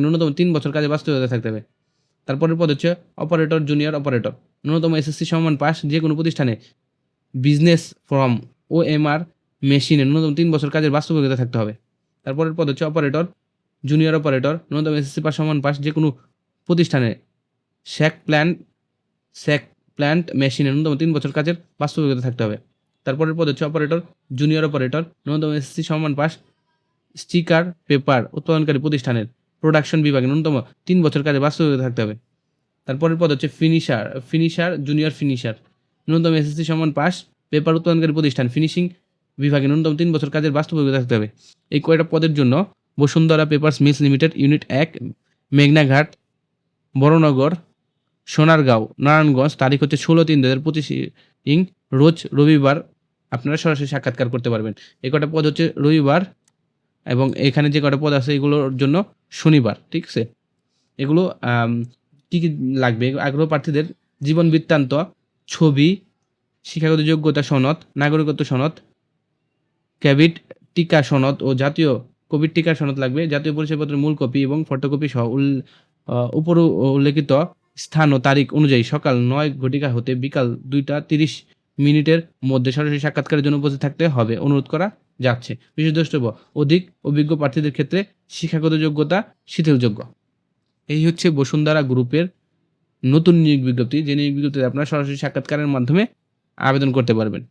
ন্যূনতম তিন বছর কাজে বাস্তবতা থাকতে হবে। তারপরের পদ হচ্ছে অপারেটর জুনিয়র অপারেটর ন্যূনতম এসএসসি সমান পাস যে কোনো প্রতিষ্ঠানে। Business form O M R মেশিনে ন্যূনতম তিন বছর কাজের বাস্তব অভিজ্ঞতা থাকতে হবে। তারপরের পদ হচ্ছে অপারেটর জুনিয়র অপারেটর ন্যূনতম এসএসসি পাস সমান পাস যে কোনো প্রতিষ্ঠানে। স্যাক প্ল্যান্ট স্যাক প্ল্যান্ট মেশিনে ন্যূনতম তিন বছর কাজের বাস্তব অভিজ্ঞতা থাকতে হবে। তারপরের পদ হচ্ছে অপারেটর জুনিয়র অপারেটর ন্যূনতম এসএসসি সমান পাস স্টিকার পেপার উৎপাদনকারী প্রতিষ্ঠানের। প্রোডাকশন বিভাগে ন্যূনতম তিন বছর কাজে বাস্তব থাকতে হবে। তারপরের পদ হচ্ছে ফিনিশার ফিনিশার জুনিয়র ফিনিশার ন্যূনতম এসএসসি সমান পাস পেপার উৎপাদনকারী প্রতিষ্ঠান ফিনিশিং বিভাগে ন্যূনতম তিন বছর কাজের বাস্তব থাকতে হবে। এই কয়টা পদের জন্য Bashundhara papers mills limited unit এক, মেঘনাঘাট, বড়নগর, সোনারগাঁও, নারায়ণগঞ্জ, তারিখ হচ্ছে ষোলো তিন দু হাজার পঁচিশ ইং, রোজ রবিবার আপনারা সরাসরি সাক্ষাৎকার করতে পারবেন। এই কটা পদ হচ্ছে রবিবার এবং এখানে যে কটা পদ আছে এগুলোর জন্য শনিবার, ঠিক আছে? এগুলো কি কি লাগবে? আগ্রহ প্রার্থীদের জীবন বৃত্তান্ত, ছবি, শিক্ষাগত যোগ্যতা সনদ, নাগরিকত্ব সনদ, ক্যাবিট টিকা সনদ ও জাতীয় কোভিড টিকা সনদ লাগবে। জাতীয় পরিচয়পত্রের মূল কপি এবং ফটোকপি সহ উপর উল্লেখিত স্থান ও তারিখ অনুযায়ী সকাল নয় ঘটিকা হতে বিকাল দুইটা তিরিশ মিনিটের মধ্যে সরাসরি সাক্ষাৎকারের জন্য উপস্থিত থাকতে হবে। অনুরোধ করা যাচ্ছে। বিশেষ দ্রষ্টব্য, অধিক অভিজ্ঞ প্রার্থীদের ক্ষেত্রে শিক্ষাগত যোগ্যতা শিথিলযোগ্য। এই হচ্ছে বসুন্ধরা গ্রুপের নতুন নিয়োগ বিজ্ঞপ্তি। যে নিয়োগ বিজ্ঞপ্তিতে আপনারা সরাসরি সাক্ষাৎকারের মাধ্যমে আবেদন করতে পারবেন।